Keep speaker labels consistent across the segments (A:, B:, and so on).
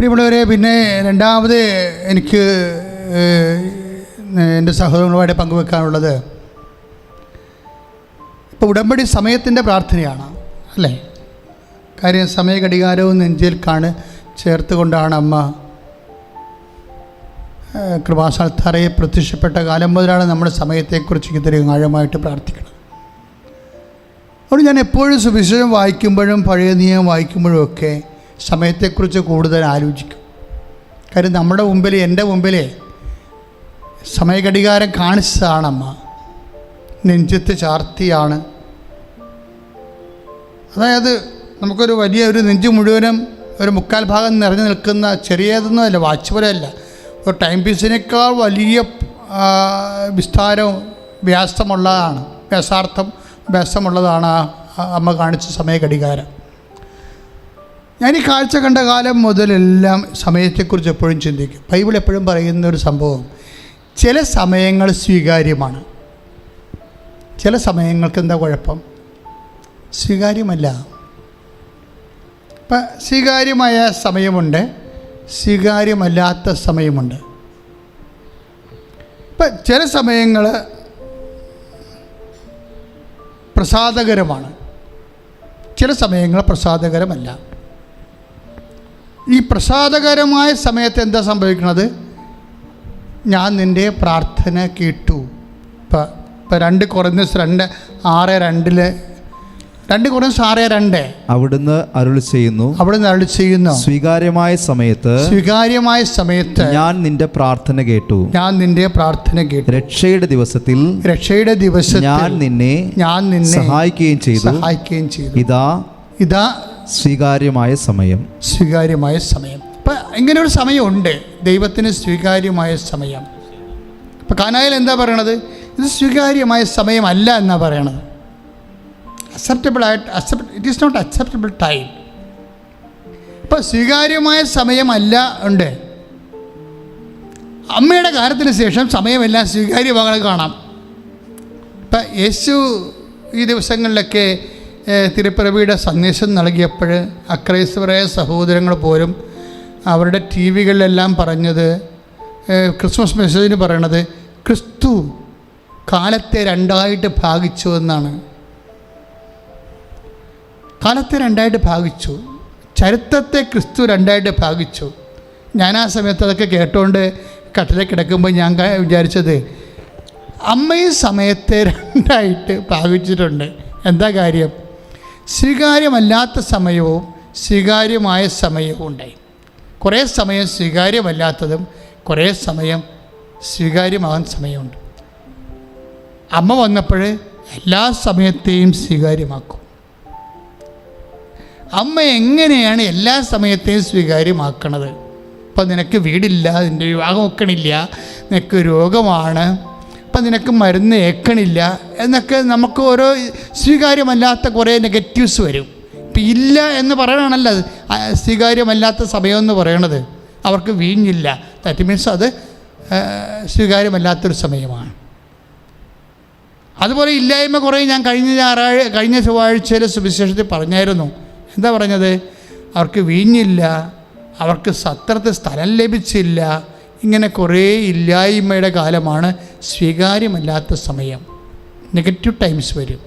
A: പ്രിയമുള്ളവരെ പിന്നെ രണ്ടാമത് എനിക്ക് എന്റെ സഹോദരങ്ങളുമായിട്ട് പങ്കുവെക്കാനുള്ളത്. ഇപ്പോൾ ഉടമ്പടി സമയത്തിന്റെ പ്രാർത്ഥനയാണ് അല്ലേ? കാര്യം സമയഘടികാരവും നെഞ്ചിൽ കാണ് ചേർത്തുകൊണ്ടാണ് അമ്മ കൃപാസാൽത്താറയെ പ്രത്യക്ഷപ്പെട്ട കാലം മുതലാണ് നമ്മുടെ സമയത്തെക്കുറിച്ച് ഇത്രയും ആഴമായിട്ട് പ്രാർത്ഥിക്കണം അതുകൊണ്ട് ഞാൻ എപ്പോഴും സുവിശേഷം വായിക്കുമ്പോഴും പഴയ നിയമം വായിക്കുമ്പോഴും ഒക്കെ സമയത്തെക്കുറിച്ച് കൂടുതൽ ആലോചിക്കും. കാര്യം നമ്മുടെ മുമ്പിൽ എന്റെ മുമ്പിൽ സമയഘടികാരം കാണിച്ചതാണമ്മ. നെഞ്ചത്ത് ചാർത്തിയാണ്. അതായത് നമുക്കൊരു വലിയ ഒരു നെഞ്ച് മുഴുവനും ഒരു മുക്കാൽ ഭാഗം നിറഞ്ഞു നിൽക്കുന്ന ചെറിയതൊന്നും അല്ല വാച്ച് പോലെയല്ല ഒരു ടൈം പീസിനേക്കാൾ വലിയ വിസ്താരവും വ്യാസമുള്ളതാണ് വ്യാസാർത്ഥം വ്യാസമുള്ളതാണ് അമ്മ കാണിച്ച സമയഘടികാരം. ഞാൻ ഈ കാഴ്ച കണ്ട കാലം മുതലെല്ലാം സമയത്തെക്കുറിച്ച് എപ്പോഴും ചിന്തിക്കും. ബൈബിൾ എപ്പോഴും പറയുന്ന ഒരു സംഭവം ചില സമയങ്ങൾ സ്വീകാര്യമാണ്. ചില സമയങ്ങൾക്ക് എന്താ കുഴപ്പം? സ്വീകാര്യമല്ല. ഇപ്പം സ്വീകാര്യമായ സമയമുണ്ട് സ്വീകാര്യമല്ലാത്ത സമയമുണ്ട്. ഇപ്പം ചില സമയങ്ങൾ പ്രസാദകരമാണ്. ചില സമയങ്ങൾ പ്രസാദകരമല്ല. ഈ പ്രസാദകരമായ സമയത്ത് എന്താ സംഭവിക്കുന്നത് ഞാൻ നിന്റെ പ്രാർത്ഥന കേട്ടു. ഇപ്പം ഇപ്പം രണ്ട് കുറഞ്ഞ രണ്ട് ആറ് രണ്ടിൽ രണ്ട് കുറഞ്ഞ ആറ് രണ്ട്.
B: അവിടുന്ന് അരുൾ ചെയ്യുന്നു.
A: അവിടുന്ന് അരുൾ ചെയ്യുന്നു.
B: സ്വീകാര്യമായ സമയത്ത്
A: സ്വീകാര്യമായ സമയത്ത്
B: ഞാൻ നിന്റെ പ്രാർത്ഥന കേട്ടു.
A: ഞാൻ നിന്റെ പ്രാർത്ഥന കേട്ടു.
B: രക്ഷയുടെ ദിവസത്തിൽ
A: രക്ഷയുടെ
B: ഞാൻ നിന്നെ
A: ഞാൻ നിന്നെ
B: സഹായിക്കുകയും ചെയ്തു.
A: സഹായിക്കുകയും ചെയ്തു.
B: ഇതാ
A: ഇതാ
B: സ്വീകാര്യമായ സമയം.
A: സ്വീകാര്യമായ സമയം. ഇപ്പൊ ഇങ്ങനെ ഒരു സമയമുണ്ട്. ദൈവത്തിന് സ്വീകാര്യമായ സമയം. ഇപ്പൊ കാനായിൽ എന്താ പറയണത്? ഇത് സ്വീകാര്യമായ സമയമല്ല എന്നാണ് പറയണത്. അക്സെപ്റ്റബിൾ ആയിട്ട് accept it is not acceptable time ഇപ്പം സ്വീകാര്യമായ സമയമല്ല ഉണ്ട്. അമ്മയുടെ കാര്യത്തിന് ശേഷം സമയമെല്ലാം സ്വീകാര്യമാകണം കാണാം. ഇപ്പം യേശു ഈ ദിവസങ്ങളിലൊക്കെ തിരുപ്പിറവിയുടെ സന്ദേശം നൽകിയപ്പോൾ അക്രൈസ്തവരായ സഹോദരങ്ങൾ പോലും അവരുടെ ടി വികളിലെല്ലാം പറഞ്ഞത് ക്രിസ്മസ് മെസ്സേജിന് പറയണത് ക്രിസ്തു കാലത്തെ രണ്ടായിട്ട് ഭാഗിച്ചു എന്നാണ്. കാലത്തെ രണ്ടായിട്ട് ഭാഗിച്ചു. ചരിത്രത്തെ ക്രിസ്തു രണ്ടായിട്ട് ഭാഗിച്ചു. ഞാൻ ആ സമയത്ത് അതൊക്കെ കേട്ടുകൊണ്ട് കട്ടിലെ കിടക്കുമ്പോൾ ഞാൻ വിചാരിച്ചത് അമ്മയും സമയത്തെ രണ്ടായിട്ട് ഭാഗിച്ചിട്ടുണ്ട്. എന്താ കാര്യം? സ്വീകാര്യമല്ലാത്ത സമയവും സ്വീകാര്യമായ സമയവും ഉണ്ടായി. കുറേ സമയം സ്വീകാര്യമല്ലാത്തതും കുറേ സമയം സ്വീകാര്യമാകാൻ സമയമുണ്ട്. അമ്മ വന്നപ്പോൾ എല്ലാ സമയത്തെയും സ്വീകാര്യമാക്കും. അമ്മ എങ്ങനെയാണ് എല്ലാ സമയത്തെയും സ്വീകാര്യമാക്കണത്? ഇപ്പം നിനക്ക് വീടില്ല നിന്റെ വിവാഹം ഒക്കണില്ല നിനക്ക് രോഗമാണ്. ഇപ്പം നിനക്ക് മരുന്ന് ഏക്കണില്ല എന്നൊക്കെ നമുക്ക് ഓരോ സ്വീകാര്യമല്ലാത്ത കുറേ നെഗറ്റീവ്സ് വരും. ഇപ്പം ഇല്ല എന്ന് പറയണമല്ലോ സ്വീകാര്യമല്ലാത്ത സമയമെന്ന് പറയണത് അവർക്ക് വീഞ്ഞില്ല. ദാറ്റ് മീൻസ് അത് സ്വീകാര്യമല്ലാത്തൊരു സമയമാണ്. അതുപോലെ ഇല്ലായ്മ കുറേ ഞാൻ കഴിഞ്ഞ ഞായറാഴ്ച കഴിഞ്ഞ ചൊവ്വാഴ്ചയിലെ സുവിശേഷത്തിൽ പറഞ്ഞായിരുന്നു. എന്താ പറഞ്ഞത്? അവർക്ക് വീഞ്ഞില്ല അവർക്ക് സത്രത്തിൽ സ്ഥലം ലഭിച്ചില്ല ഇങ്ങനെ കുറേ ഇല്ലായ്മയുടെ കാലമാണ് സ്വീകാര്യമല്ലാത്ത സമയം. നെഗറ്റീവ് ടൈംസ് വരും.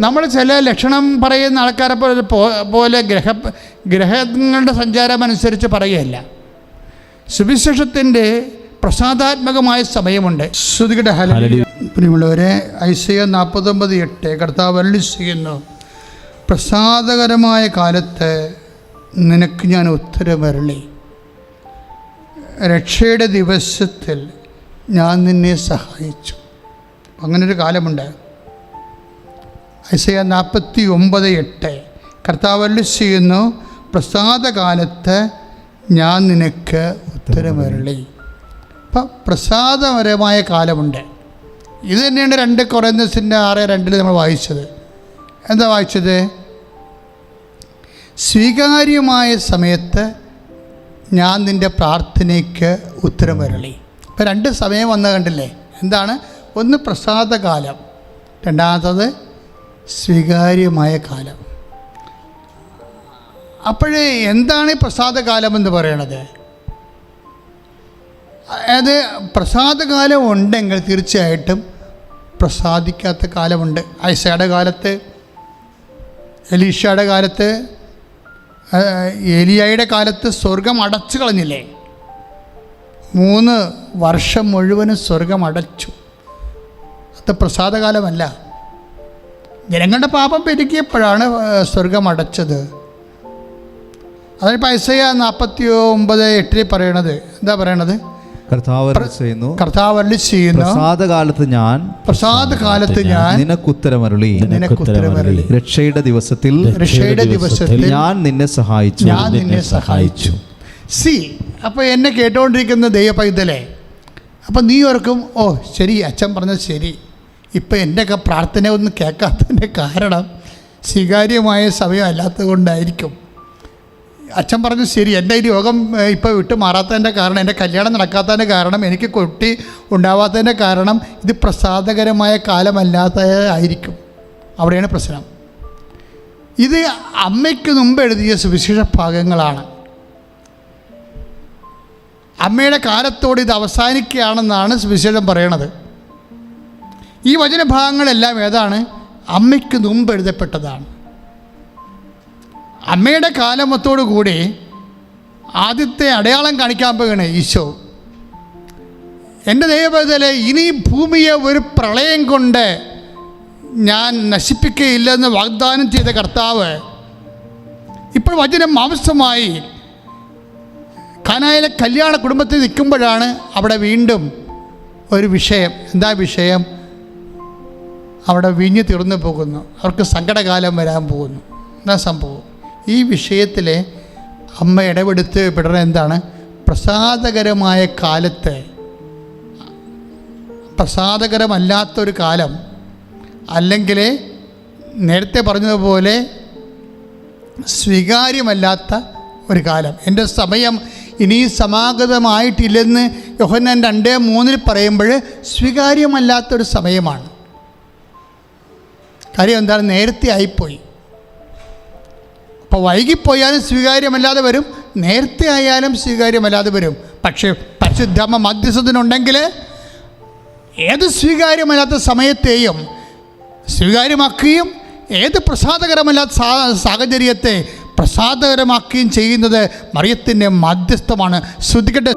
A: നമ്മൾ ചില ലക്ഷണം പറയുന്ന ആൾക്കാരെ പോലെ പോലെ ഗ്രഹ ഗ്രഹങ്ങളുടെ സഞ്ചാരം അനുസരിച്ച് പറയുകയല്ല. സുവിശേഷത്തിന്റെ പ്രസാദാത്മകമായ സമയമുണ്ട്. ശ്രുതികയുടെ ഹലലി പ്രിയമുള്ളവരെ ഐസയ നാൽപ്പത്തൊമ്പത് എട്ട് കർത്താവ് അരളി ചെയ്യുന്നു. പ്രസാദകരമായ കാലത്ത് നിനക്ക് ഞാൻ ഉത്തരമരളി. രക്ഷയുടെ ദിവസത്തിൽ ഞാൻ നിന്നെ സഹായിച്ചു. അങ്ങനൊരു കാലമുണ്ട്. ഐസയ നാൽപ്പത്തി ഒമ്പത് എട്ട് കർത്താവല്ലു ചെയ്യുന്നു പ്രസാദകാലത്ത് ഞാൻ നിനക്ക് ഉത്തരമരളി. അപ്പം പ്രസാദപരമായ കാലമുണ്ട്. ഇത് തന്നെയാണ് രണ്ട് കൊറേന്തസിന്റെ ആറ് രണ്ടിൽ നമ്മൾ വായിച്ചത്. എന്താ വായിച്ചത്? സ്വീകാര്യമായ സമയത്ത് ഞാൻ നിന്റെ പ്രാർത്ഥനയ്ക്ക് ഉത്തരം വരളി. ഇപ്പം രണ്ട് സമയം വന്ന കണ്ടില്ലേ? എന്താണ്? ഒന്ന് പ്രസാദകാലം രണ്ടാമത്തത് സ്വീകാര്യമായ കാലം. അപ്പോഴേ എന്താണ് ഈ പ്രസാദകാലം എന്ന് പറയണത്? അതായത് പ്രസാദകാലം ഉണ്ടെങ്കിൽ തീർച്ചയായിട്ടും പ്രസാദിക്കാത്ത കാലമുണ്ട്. ഐസയുടെ കാലത്ത് എലീഷയുടെ കാലത്ത് ഏലിയായുടെ കാലത്ത് സ്വർഗം അടച്ചു കളഞ്ഞില്ലേ? മൂന്ന് വർഷം മുഴുവനും സ്വർഗം അടച്ചു. അത് പ്രസാദകാലമല്ല. ജനങ്ങളുടെ പാപം പെരുക്കിയപ്പോഴാണ് സ്വർഗം അടച്ചത്. അതായത് ഐസയ നാൽപ്പത്തി ഒമ്പത് എട്ടിൽ പറയണത്. എന്താ പറയണത്?
B: കർത്താവ് അരുളി ചെയ്യുന്നു.
A: കർത്താവ് അരുളി ചെയ്യുന്നു.
B: പ്രസാദകാലത്ത് ഞാൻ
A: പ്രസാദകാലത്ത് ഞാൻ
B: നിനക്കുത്തരമരുളി.
A: നിനക്കുത്തരമരുളി.
B: രക്ഷയുടെ ദിവസത്തിൽ
A: രക്ഷയുടെ ദിവസത്തിൽ
B: ഞാൻ നിന്നെ സഹായിച്ചു.
A: ഞാൻ നിന്നെ സഹായിച്ചു. സി അപ്പോൾ എന്നെ കേട്ടുകൊണ്ടിരിക്കുന്ന ദൈവപൈതലേ അപ്പം നീ ഓർക്കും ഓ ശരി അച്ഛൻ പറഞ്ഞത് ശരി. ഇപ്പം എന്റെയൊക്കെ പ്രാർത്ഥന ഒന്നും കേൾക്കാത്തതിന്റെ കാരണം സ്വീകാര്യമായ സമയം അല്ലാത്തത് കൊണ്ടായിരിക്കും അച്ഛൻ പറഞ്ഞു ശരി എന്റെ ഈ രോഗം ഇപ്പോൾ വിട്ട് മാറാത്തതിന്റെ കാരണം എന്റെ കല്യാണം നടക്കാത്തതിന്റെ കാരണം എനിക്ക് കുട്ടി ഉണ്ടാവാത്തതിന്റെ കാരണം ഇത് പ്രസാദകരമായ കാലമല്ലാത്തതായിരിക്കും അവിടെയാണ് പ്രശ്നം. ഇത് അമ്മയ്ക്ക് മുമ്പ് എഴുതിയ സുവിശേഷ ഭാഗങ്ങളാണ്. അമ്മയുടെ കാലത്തോട് ഇത് അവസാനിക്കുകയാണെന്നാണ് സുവിശേഷം പറയണത്. ഈ വചനഭാഗങ്ങളെല്ലാം ഏതാണ്? അമ്മയ്ക്ക് മുമ്പ് എഴുതപ്പെട്ടതാണ്. അമ്മയുടെ കാലമത്തോടു കൂടി ആദ്യത്തെ അടയാളം കാണിക്കാൻ പോകണ ഈശോ. എന്റെ ദൈവപേതലെ ഇനി ഭൂമിയെ ഒരു പ്രളയം കൊണ്ട് ഞാൻ നശിപ്പിക്കുകയില്ലെന്ന് വാഗ്ദാനം ചെയ്ത കർത്താവ് ഇപ്പോൾ വചനം മാംസമായി കാനായിലെ കല്യാണ കുടുംബത്തിൽ നിൽക്കുമ്പോഴാണ് അവിടെ വീണ്ടും ഒരു വിഷയം. എന്താ വിഷയം? അവിടെ വിഞ്ഞു തീർന്നു പോകുന്നു. അവർക്ക് സങ്കടകാലം വരാൻ പോകുന്നു. എന്താ സംഭവം? ഈ വിഷയത്തിൽ അമ്മ ഇടപെടുത്ത് പെടുന്ന എന്താണ്? പ്രസാദകരമായ കാലത്ത് പ്രസാദകരമല്ലാത്തൊരു കാലം അല്ലെങ്കിൽ നേരത്തെ പറഞ്ഞതുപോലെ സ്വീകാര്യമല്ലാത്ത ഒരു കാലം. എന്റെ സമയം ഇനി സമാഗതമായിട്ടില്ലെന്ന് യോഹന്നാൻ രണ്ട് മൂന്നിൽ പറയുമ്പോൾ സ്വീകാര്യമല്ലാത്തൊരു സമയമാണ്. കാര്യം എന്താണ്? നേരത്തെ ആയിപ്പോയി. അപ്പോൾ വൈകിപ്പോയാലും സ്വീകാര്യമല്ലാതെ വരും നേരത്തെ ആയാലും സ്വീകാര്യമല്ലാതെ വരും. പക്ഷേ പരിശുദ്ധമ്മ മധ്യസ്ഥത്തിനുണ്ടെങ്കിൽ ഏത് സ്വീകാര്യമല്ലാത്ത സമയത്തെയും സ്വീകാര്യമാക്കുകയും ഏത് പ്രസാദകരമല്ലാത്ത സാഹചര്യത്തെ പ്രസാദകരമാക്കുകയും ചെയ്യുന്നത് മറിയത്തിന്റെ മധ്യസ്ഥമാണ്. ശ്രദ്ധിക്കട്ടെ.